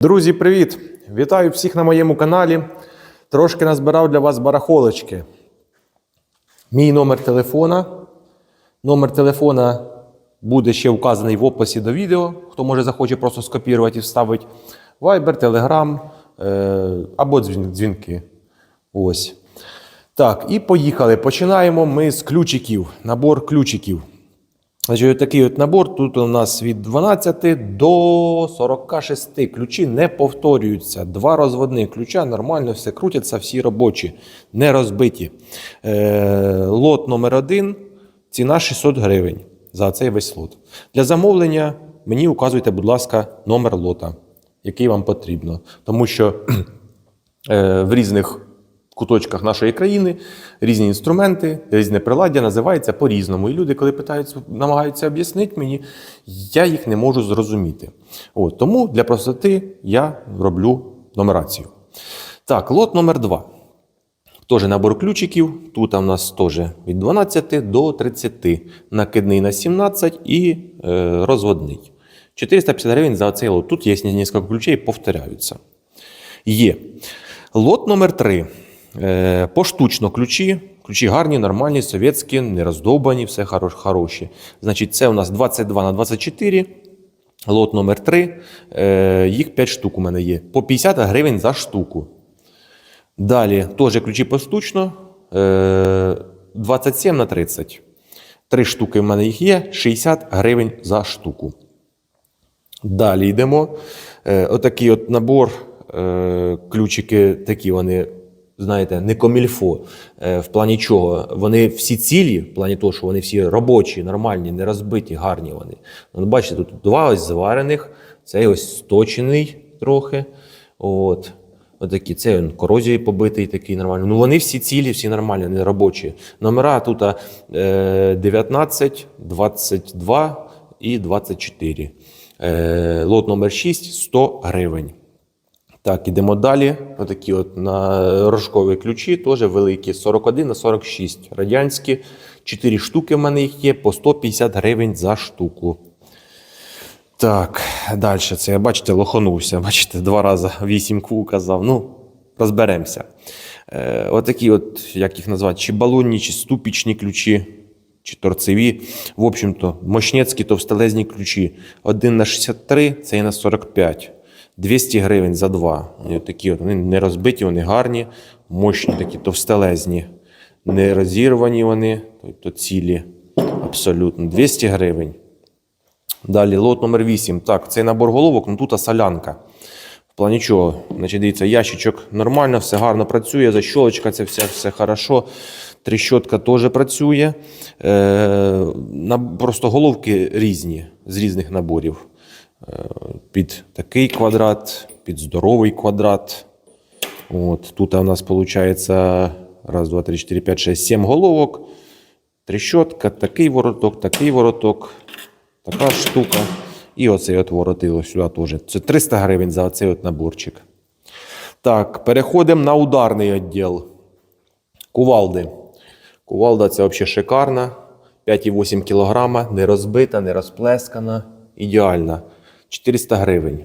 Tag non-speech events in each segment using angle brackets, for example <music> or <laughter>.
Друзі, привіт! Вітаю всіх на моєму каналі. Трошки назбирав для вас барахолочки. Мій номер телефона. Номер телефона буде ще вказаний в описі до відео. Хто може захоче просто скопірувати і вставити. Viber, Telegram е, або дзвінки. Ось. Так, і поїхали. Починаємо ми з ключиків. Набор ключиків. Значить, такий от набор. Тут у нас від 12 до 46 ключі не повторюються. Два розводних ключа, нормально все крутяться, всі робочі, не розбиті. Е, лот номер один, ціна 600 гривень за цей весь лот. Для замовлення мені указуйте, будь ласка, номер лота, який вам потрібно. Тому що <clears throat> е, в різних куточках нашої країни різні інструменти, різне приладдя називається по-різному. І люди, коли питаються, намагаються об'яснити мені, я їх не можу зрозуміти. От, тому для простоти я роблю нумерацію. Так, лот номер 2. Теж набор ключиків. Тут у нас теж від 12 до 30. Накидний на 17 і е, розводний. 450 гривень за цей лот. Тут є кілька ключей, повторяються. Є. Лот номер 3. Е, поштучно ключі. Ключі гарні, нормальні, совєтські, не роздовбані, все хороші. Значить, це у нас 22 на 24. Лот номер 3. Е, їх 5 штук у мене є. По 50 гривень за штуку. Далі теж ключі поштучно. Е, 27 на 30. Три штуки в мене їх є, 60 гривень за штуку. Далі йдемо. Е, отакий от набор. Е, ключики такі вони, знаєте, не комільфо. Е, в плані чого? Вони всі цілі, в плані того, що вони всі робочі, нормальні, не розбиті, гарні вони. От бачите, тут два ось зварених, цей ось сточений трохи. От. Отакі, це він корозією побитий, такий нормальний. Ну вони всі цілі, всі нормальні, не робочі. Номера тут е, 19, 22 і 24. Е, лот номер 6 100 гривень. Так, ідемо далі. Отакі от на рожкові ключі, теж великі, 41 на 46. Радянські. 4 штуки в мене їх є по 150 гривень за штуку. Так, далі це бачите, лоханувся. Бачите, два рази вісімку казав. Ну, розберемося. Е, отакі, от, як їх назвати, чи балонні, чи ступічні ключі, чи торцеві. В общем-то, мощнецькі товстелезні ключі. Один на 63, цей на 45. 200 гривень за два. Вони такі вони не розбиті, вони гарні, мощні такі товстелезні. Не розірвані вони, тобто цілі. Абсолютно. 200 гривень. Далі лот номер 8. Так, цей набор головок, ну тут солянка. В плані чого? Значить, дивіться, ящичок нормально, все гарно працює, защолочка, це все, все хорошо. Тріщотка теж працює. Е, на, просто головки різні з різних наборів. Е, під такий квадрат, під здоровий квадрат. От, тут у нас виходить раз, два, три, чотири, п'ять, шесть, сім головок. Тріщотка, такий вороток, такий вороток, така штука. І оцей от воротило сюди теж. Це 300 гривень за оцей от наборчик. Так, переходимо на ударний відділ. Кувалди. Кувалда це взагалі шикарна. 5,8 кг, не розбита, не розплескана. Ідеальна. 400 гривень.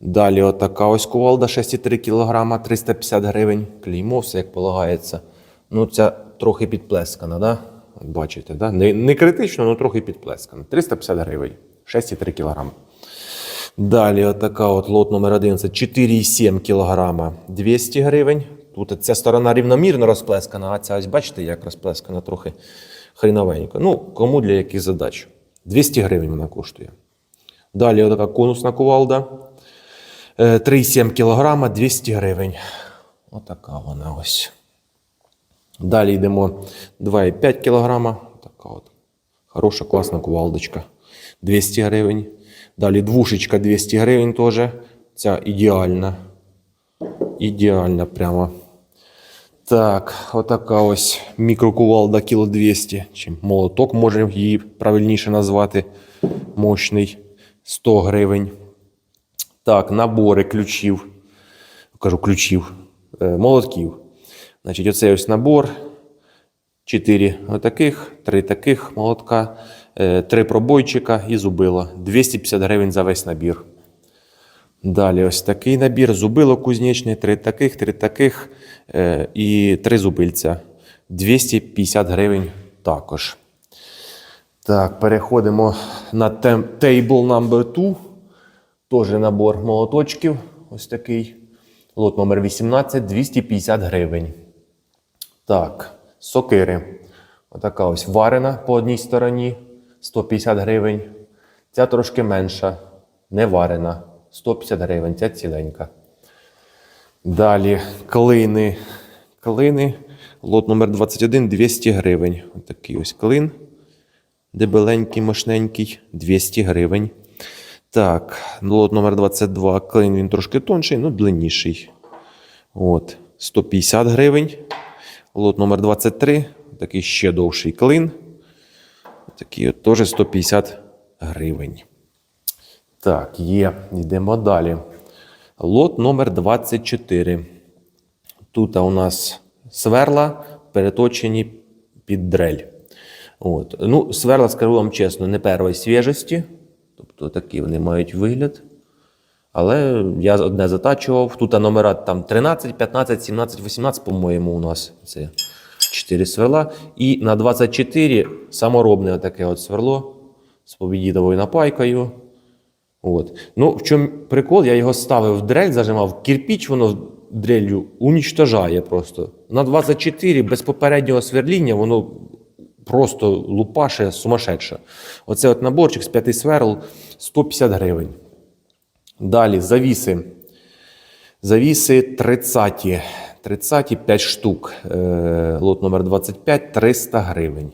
Далі отака ось кувалда 6,3 кг, 350 гривень. Клеймо, все як полагається. Ну, ця трохи підплескана, да? Бачите, да? Не, не критично, але трохи підплескана. 350 гривень, 6,3 кг. Далі отака от лот номер 11, 4,7 кг, 200 гривень. Тут ця сторона рівномірно розплескана, а ця ось бачите, як розплескана трохи хріновенько. Ну, кому для яких задач. 200 гривень вона коштує. Далі отака конусна кувалда. Е, 3,7 кг, 200 гривень. Отака вона ось. Далі йдемо 2,5 кг. Така от хороша, класна кувалдочка. 200 гривень. Далі двушечка 200 гривень теж. Ця ідеальна. Ідеальна прямо. Так, отака ось мікрокувалда кіло 200, чи молоток, може її правильніше назвати. Мощний 100 гривень. Так, набори ключів. Кажу ключів, е, молотків. Значить, оцей ось набор. Чотири отаких, три таких молотка, е, три пробойчика і зубила. 250 гривень за весь набір. Далі ось такий набір. Зубило кузнечне, три таких, три таких е, і три зубильця. 250 гривень також. Так, переходимо на table number 2. Теж набор молоточків. Ось такий. Лот номер 18, 250 гривень. Так, сокири. Отака ось варена по одній стороні 150 гривень. Ця трошки менша, не варена. 150 гривень, ця ціленька. Далі клини. Клини. Лот номер 21 200 гривень. Отакий ось клин. Дебеленький, мощненький, 200 гривень. Так, лот номер 22. Клин він трошки тонший, ну длинніший. От, 150 гривень. Лот номер 23. Такий ще довший клин. Такий от теж 150 гривень. Так, є. Йдемо далі. Лот номер 24. Тут у нас сверла переточені під дрель. От. Ну, сверла, скажу вам чесно, не першої свіжості. Тобто такі вони мають вигляд. Але я одне затачував. Тут номера там 13, 15, 17, 18, по-моєму, у нас це 4 сверла. І на 24 саморобне таке от сверло з побідідовою напайкою. От. Ну, в чому прикол, я його ставив в дрель, зажимав, кирпіч воно дрелью унічтожає просто. На 24 без попереднього сверління воно просто лупаше сумасшедше. Оце от наборчик з 5 сверл 150 гривень. Далі завіси. Завіси 30. 30 5 штук. Е, лот номер 25 300 гривень.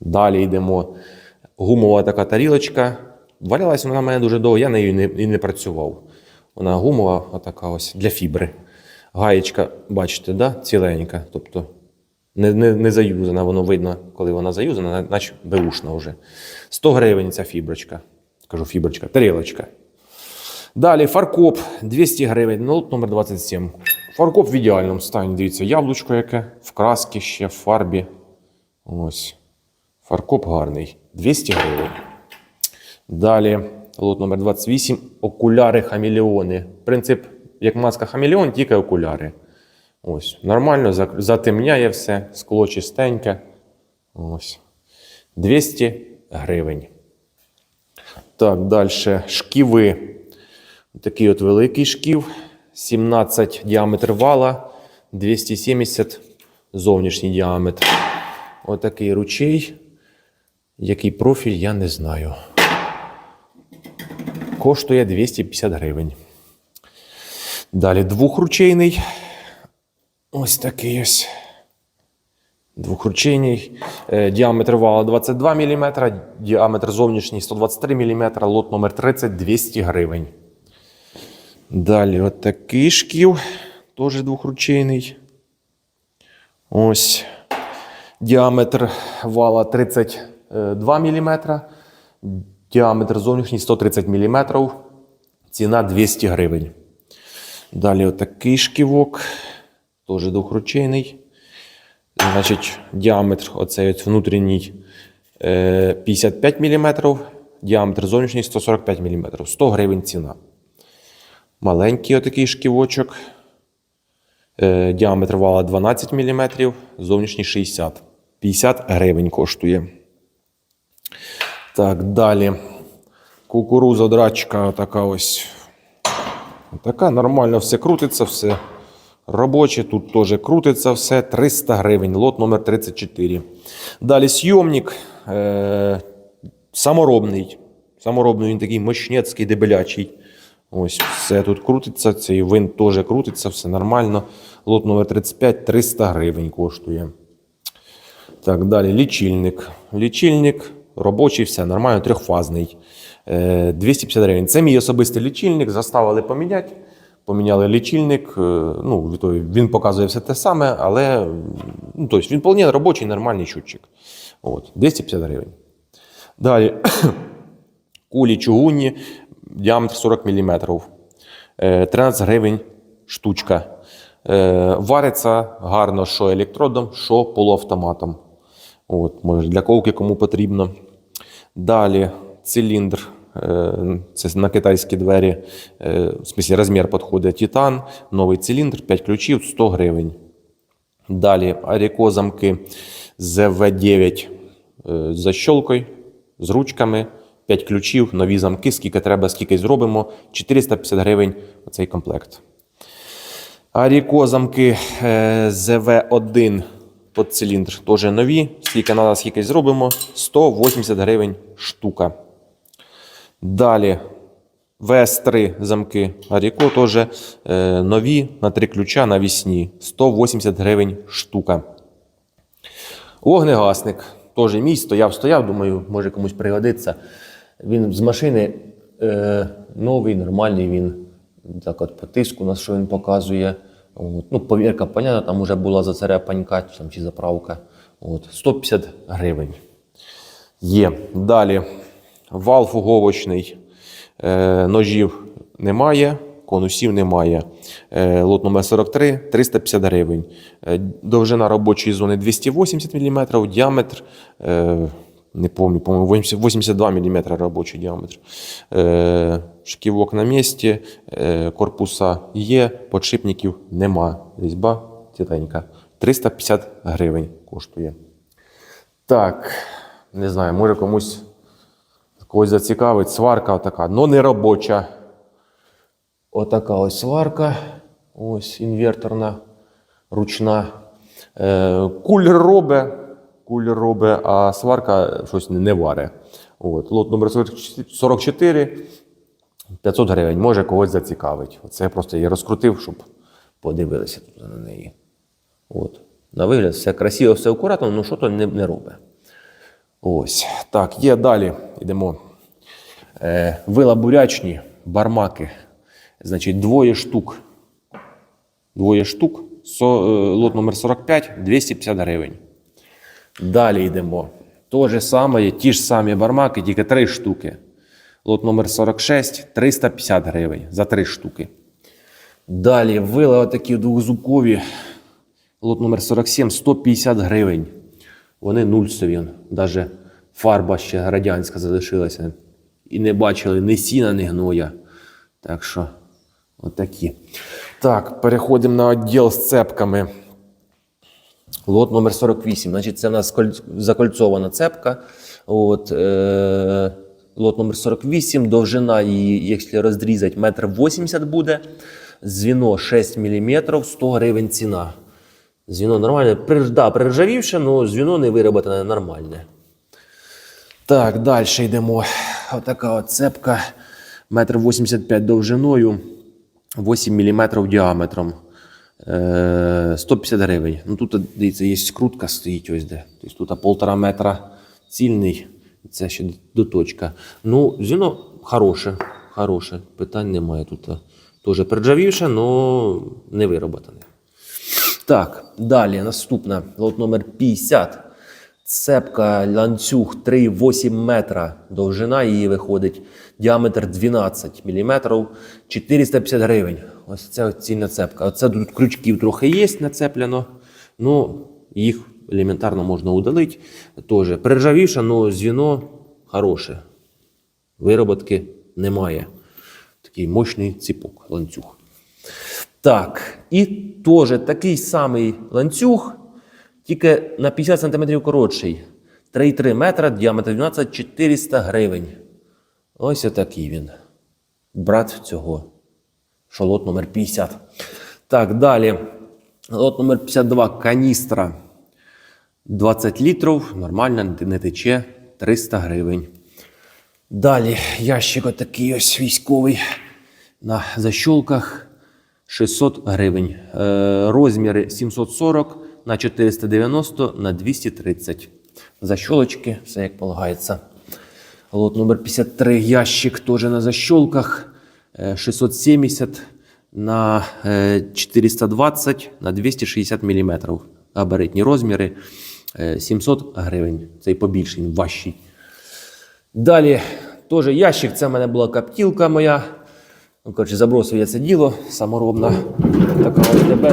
Далі йдемо. Гумова така тарілочка. Валялась вона в мене дуже довго, я нею не, і не працював. Вона гумова, отака ось для фібри. Гаєчка, бачите, да? ціленька. Тобто не, не, не заюзана, воно видно, коли вона заюзана, наче беушна вже. 100 гривень ця фіброчка. Кажу, фіброчка, тарілочка. Далі фаркоп 200 гривень, ну, номер 27. Фаркоп в ідеальному стані. Дивіться, яблучко яке, в краски ще, в фарбі. Ось. Фаркоп гарний. 200 гривень. Далі лот номер 28. Окуляри хамелеони. Принцип, як маска хамелеон, тільки окуляри. Ось. Нормально, затемняє все, скло чистеньке. Ось. 200 гривень. Так, далі. Шківи. Такий от великий шків. 17 діаметр вала, 270 зовнішній діаметр. Отакий ручей. Який профіль, я не знаю. Коштує 250 гривень. Далі двохручейний. Ось такий ось. Двохручейний. Е, Діаметр вала 22 мм, діаметр зовнішній 123 мм, лот номер 30 200 гривень. Далі от такий шків, теж двохручейний. Ось. Діаметр вала 32 мм, діаметр зовнішній 130 мм, ціна 200 гривень. Далі отакий шківок, теж двохручейний. Значить, діаметр оцей от внутрішній е, 55 мм, діаметр зовнішній 145 мм. 100 гривень ціна. Маленький отакий шківочок. Е, діаметр вала 12 мм, зовнішній 60. 50 гривень коштує. Так, далі. Кукуруза драчка така ось. Така нормально все крутиться, все робоче. Тут теж крутиться все. 300 гривень. Лот номер 34. Далі сйомник. Е, саморобний. Саморобний він такий мощнецький, дебелячий. Ось все тут крутиться. Цей винт теж крутиться, все нормально. Лот номер 35 300 гривень коштує. Так, далі лічильник. Лічильник робочий, все нормально, трьохфазний. Е, 250 гривень. Це мій особистий лічильник, заставили поміняти. Поміняли лічильник. е, Ну, він показує все те саме, але ну, тобто він вполне робочий, нормальний щутчик. От, 250 гривень. Далі <coughs> кулі чугунні, діаметр 40 мм. 13 гривень штучка. Е, Вариться гарно, що електродом, що полуавтоматом. От, може, для ковки кому потрібно. Далі циліндр це на китайські двері, е, в смысле розмір підходить титан, новий циліндр, 5 ключів, 100 гривень. Далі Аріко замки ЗВ9 е, з защолкою, з ручками, 5 ключів, нові замки, скільки треба, скільки зробимо. 450 гривень оцей комплект. Аріко замки е, ЗВ1 під циліндр теж нові. Скільки треба, скільки зробимо. 180 гривень штука. Далі ВС3 замки Аріко теж е, нові на три ключа навісні. 180 гривень штука. Вогнегасник. Теж мій стояв, стояв, думаю, може комусь пригодиться. Він з машини е, новий, нормальний він. Так от по тиску, на що він показує. От. Ну, повірка, понятно, там вже була там, чи заправка. От. 150 гривень. Є. Далі. Вал фуговочний. Е, ножів немає, конусів немає. Е, лот номер 43 350 гривень. Е, довжина робочої зони 280 мм, діаметр. Не пам'ятаю, по-моєму, 82 мм робочий діаметр. Шківок на місці, корпуса є, подшипників нема. Різьба тітенька. 350 гривень коштує. Так, не знаю, може комусь когось зацікавить. Сварка така, но не робоча. Отака ось сварка. Ось інверторна, ручна. Е, кулер робить, кулер робить, а сварка щось не, варе. От. Лот номер 44, 500 гривень. Може когось зацікавить. Оце я просто її розкрутив, щоб подивилися тут на неї. От. На вигляд все красиво, все акуратно, але що то не, не робить. Ось. Так, є далі. Йдемо. Е, вила бурячні, бармаки. Значить, двоє штук. Двоє штук. Со, е, лот номер 45, 250 гривень. Далі йдемо. То же саме, ті ж самі бармаки, тільки три штуки. Лот номер 46, 350 гривень за три штуки. Далі вила отакі двохзубкові. Лот номер 47, 150 гривень. Вони нульсові. Навіть фарба ще радянська залишилася. І не бачили ні сіна, ні гноя. Так що, отакі. Так, переходимо на відділ з цепками. Лот номер 48. Значить, це в нас закольцована цепка. От, е- лот номер 48. Довжина її, якщо розрізати, метр 80 буде. Звіно 6 мм, 100 гривень ціна. Звіно нормальне. Приж- Да, приржавівше, але звіно не вироботане нормальне. Так, далі йдемо. Отака от цепка. Метр 85 довжиною, 8 мм діаметром. Е, 150 гривень. Ну тут, дивіться, є скрутка стоїть ось де. Тобто тут полтора метра цільний. Це ще доточка. Ну, звіно хороше. Хороше. Питань немає тут. Теж приржавівше, але не вироботане. Так, далі наступна лот номер 50. Цепка ланцюг 3,8 метра. Довжина її виходить. Діаметр 12 мм, 450 гривень. Ось це от цільна цепка. Оце тут крючків трохи є нацеплено. Ну, їх елементарно можна удалити. Теж приржавіше, але звіно хороше. Вироботки немає. Такий мощний ціпок, ланцюг. Так, і теж такий самий ланцюг, тільки на 50 см коротший. 3,3 метра, діаметр 12, 400 гривень. Ось отакий він. Брат цього. Що лот номер 50. Так, далі. Лот номер 52 каністра. 20 літрів, нормально, не тече, 300 гривень. Далі ящик отакий ось військовий на защолках 600 гривень. Е, розміри 740 на 490 на 230. Защолочки, все як полагається. Лот номер 53 ящик теж на защолках. Е, 670 на е, 420 на 260 мм. Габаритні розміри. Е, 700 гривень. Цей побільший, важчий. Далі теж ящик. Це в мене була каптілка моя. Ну, коротше, забросив я це діло саморобна. Така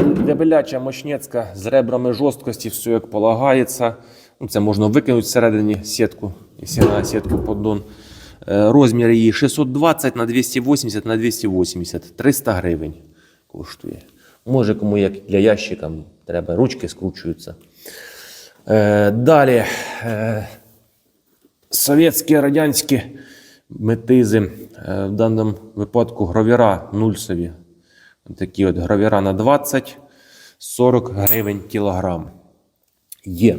дебеляча мощнецька з ребрами жорсткості, все як полагається. Ну, це можна викинути всередині сітку, якщо на сітку поддон. Е, Розмір її 620 на 280 на 280, 300 гривень коштує. Може, кому як для ящика треба, ручки скручуються. Е, Далі е, совєтські радянські метизи, е, в даному випадку гравіра нульсові. Такі от гравіра на 20, 40 гривень кілограм. Є.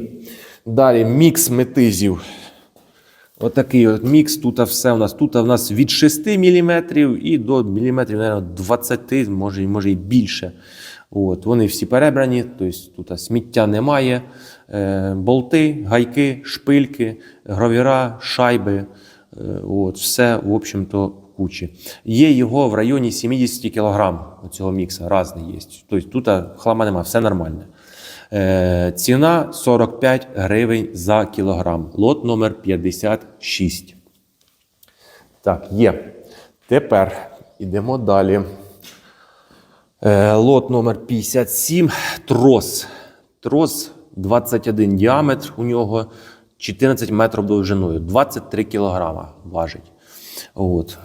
Далі мікс метизів. Отакий от мікс. Тут все у нас. Тут у нас від 6 мм і до міліметрів, мабуть, 20, може, може і більше. От, вони всі перебрані, тобто тут сміття немає. Е, болти, гайки, шпильки, гравіра, шайби. Е, от, все, в общем-то, в кучі. Є його в районі 70 кг цього мікса, різний є. Тобто тут хлама немає, все нормально. Е, ціна 45 гривень за кілограм. Лот номер 56. Так, є. Тепер йдемо далі. Е, лот номер 57. Трос. Трос 21 діаметр у нього, 14 метрів довжиною, 23 кілограма важить. От.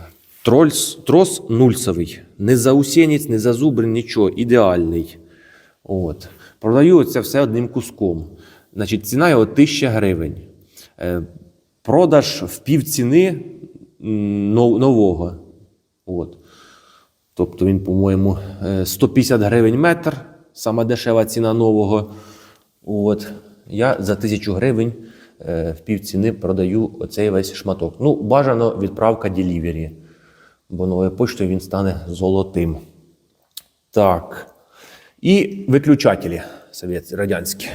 Трольс, трос нульцевий. Не за заусенець, не за зазубрин, нічого. Ідеальний. От. Продаю це все одним куском. Значить, ціна його 1000 гривень. Е, продаж в півціни м, нов- нового. От. Тобто він, по-моєму, е, 150 гривень метр, сама дешева ціна нового. От. Я за 1000 гривень е, в півціни продаю оцей весь шматок. Ну, бажано відправка делівері, бо новою поштою він стане золотим. Так. І виключателі радянські.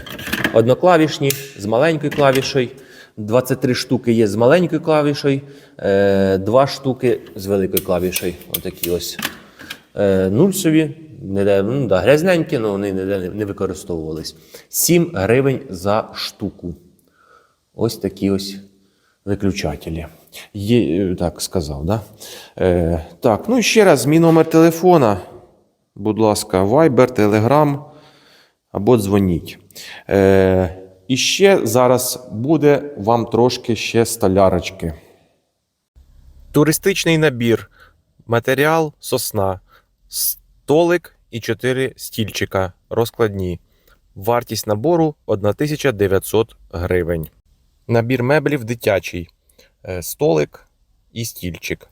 Одноклавішні з маленькою клавішою. 23 штуки є з маленькою клавішою, е, 2 штуки з великою клавішою. Отакі ось. Е, нульсові, ніде, ну, да, грязненькі, але вони не, не використовувались. 7 гривень за штуку. Ось такі ось виключателі. Є, е, так сказав, да? Е, так, ну і ще раз, мій номер телефона. Будь ласка, Viber, Telegram або дзвоніть. Е, і ще зараз буде вам трошки ще столярочки. Туристичний набір. Матеріал сосна. Столик і 4 стільчика розкладні. Вартість набору 1900 гривень. Набір меблів дитячий. Е, Столик і стільчик.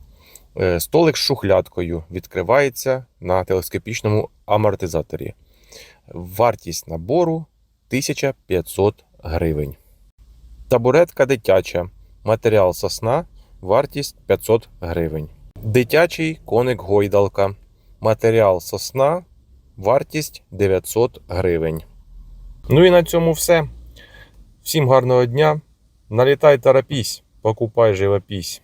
Е, Столик з шухлядкою відкривається на телескопічному амортизаторі. Вартість набору 1500 гривень. Табуретка дитяча. Матеріал сосна. Вартість 500 гривень. Дитячий коник гойдалка. Матеріал сосна. Вартість 900 гривень. Ну і на цьому все. Всім гарного дня. Налітай торопись, покупай живопись.